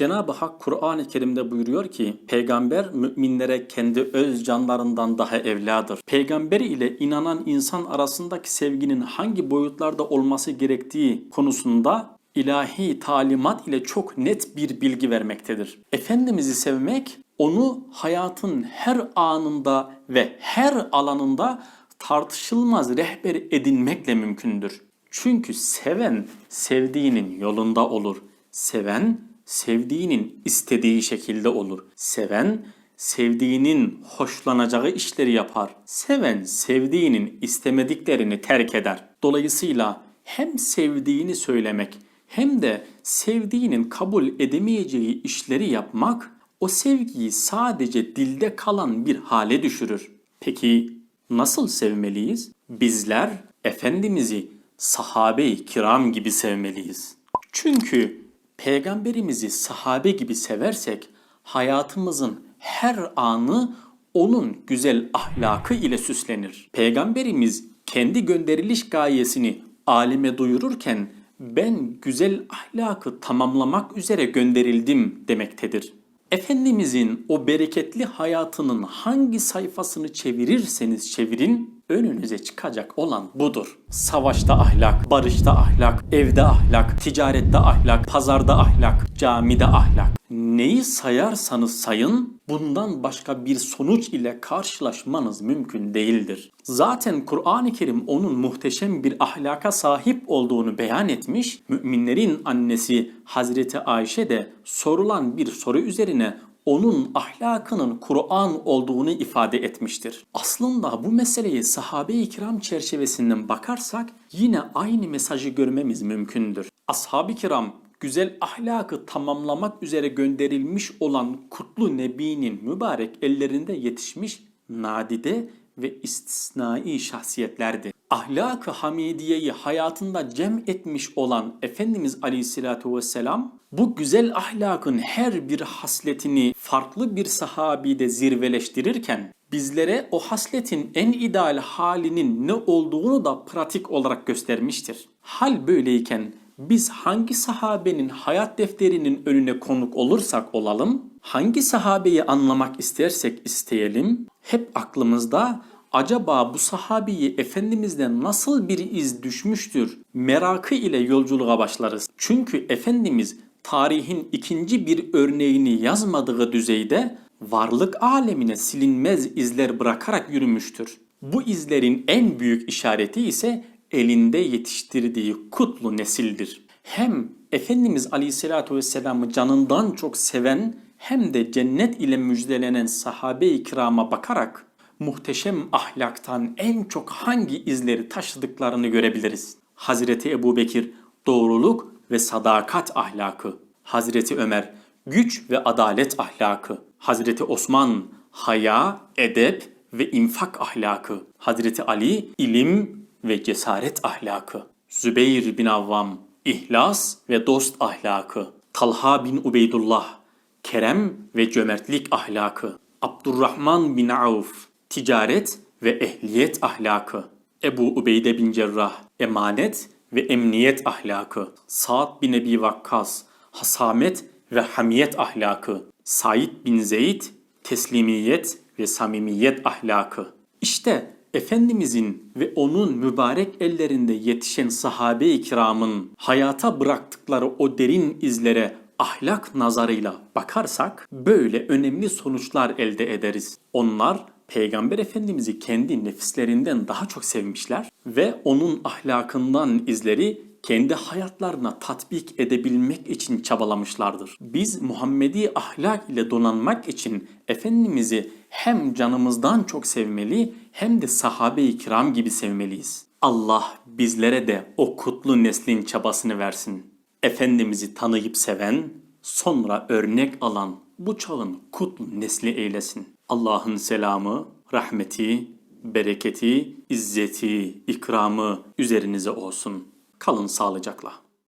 Cenab-ı Hak Kur'an-ı Kerim'de buyuruyor ki peygamber müminlere kendi öz canlarından daha evladır. Peygamber ile inanan insan arasındaki sevginin hangi boyutlarda olması gerektiği konusunda ilahi talimat ile çok net bir bilgi vermektedir. Efendimiz'i sevmek onu hayatın her anında ve her alanında tartışılmaz rehber edinmekle mümkündür. Çünkü seven sevdiğinin yolunda olur. Seven sevdiğinin istediği şekilde olur. Seven sevdiğinin hoşlanacağı işleri yapar. Seven sevdiğinin istemediklerini terk eder. Dolayısıyla hem sevdiğini söylemek hem de sevdiğinin kabul edemeyeceği işleri yapmak o sevgiyi sadece dilde kalan bir hale düşürür. Peki nasıl sevmeliyiz? Bizler Efendimiz'i sahabe-i kiram gibi sevmeliyiz. Çünkü peygamberimizi sahabe gibi seversek hayatımızın her anı onun güzel ahlakı ile süslenir. Peygamberimiz kendi gönderiliş gayesini aleme duyururken ben güzel ahlakı tamamlamak üzere gönderildim demektedir. Efendimizin o bereketli hayatının hangi sayfasını çevirirseniz çevirin önünüze çıkacak olan budur. Savaşta ahlak, barışta ahlak, evde ahlak, ticarette ahlak, pazarda ahlak, camide ahlak. Neyi sayarsanız sayın bundan başka bir sonuç ile karşılaşmanız mümkün değildir. Zaten Kur'an-ı Kerim onun muhteşem bir ahlaka sahip olduğunu beyan etmiş. Müminlerin annesi Hazreti Ayşe de sorulan bir soru üzerine onun ahlakının Kur'an olduğunu ifade etmiştir. Aslında bu meseleye sahabe-i kiram çerçevesinden bakarsak yine aynı mesajı görmemiz mümkündür. Ashab-ı kiram güzel ahlakı tamamlamak üzere gönderilmiş olan kutlu nebinin mübarek ellerinde yetişmiş nadide ve istisnai şahsiyetlerdi. Ahlak-ı hamidiyeyi hayatında cem etmiş olan Efendimiz Aleyhisselatü Vesselam bu güzel ahlakın her bir hasletini farklı bir sahabide zirveleştirirken bizlere o hasletin en ideal halinin ne olduğunu da pratik olarak göstermiştir. Hal böyleyken biz hangi sahabenin hayat defterinin önüne konuk olursak olalım, hangi sahabeyi anlamak istersek isteyelim, hep aklımızda acaba bu sahabeyi Efendimiz'den nasıl bir iz düşmüştür merakı ile yolculuğa başlarız. Çünkü Efendimiz tarihin ikinci bir örneğini yazmadığı düzeyde varlık alemine silinmez izler bırakarak yürümüştür. Bu izlerin en büyük işareti ise elinde yetiştirdiği kutlu nesildir. Hem Efendimiz Aleyhisselatü Vesselam'ı canından çok seven hem de cennet ile müjdelenen sahabe-i kirama bakarak muhteşem ahlaktan en çok hangi izleri taşıdıklarını görebiliriz. Hazreti Ebu Bekir doğruluk ve sadakat ahlakı. Hazreti Ömer güç ve adalet ahlakı. Hazreti Osman haya, edep ve infak ahlakı. Hazreti Ali ilim ve cesaret ahlakı. Zübeyir bin Avvam ihlas ve dost ahlakı. Talha bin Ubeydullah kerem ve cömertlik ahlakı. Abdurrahman bin Avf ticaret ve ehliyet ahlakı. Ebu Ubeyde bin Cerrah emanet ve emniyet ahlakı. Sa'd bin Ebi Vakkas hasamet ve hamiyet ahlakı. Said bin Zeyd teslimiyet ve samimiyet ahlakı. İşte Efendimizin ve onun mübarek ellerinde yetişen sahabe-i kiramın hayata bıraktıkları o derin izlere ahlak nazarıyla bakarsak böyle önemli sonuçlar elde ederiz. Onlar Peygamber Efendimiz'i kendi nefislerinden daha çok sevmişler ve onun ahlakından izleri kendi hayatlarına tatbik edebilmek için çabalamışlardır. Biz Muhammedi ahlak ile donanmak için Efendimiz'i hem canımızdan çok sevmeli hem de sahabe-i kiram gibi sevmeliyiz. Allah bizlere de o kutlu neslin çabasını versin. Efendimiz'i tanıyıp seven, sonra örnek alan bu çağın kutlu nesli eylesin. Allah'ın selamı, rahmeti, bereketi, izzeti, ikramı üzerinize olsun. Kalın sağlıcakla.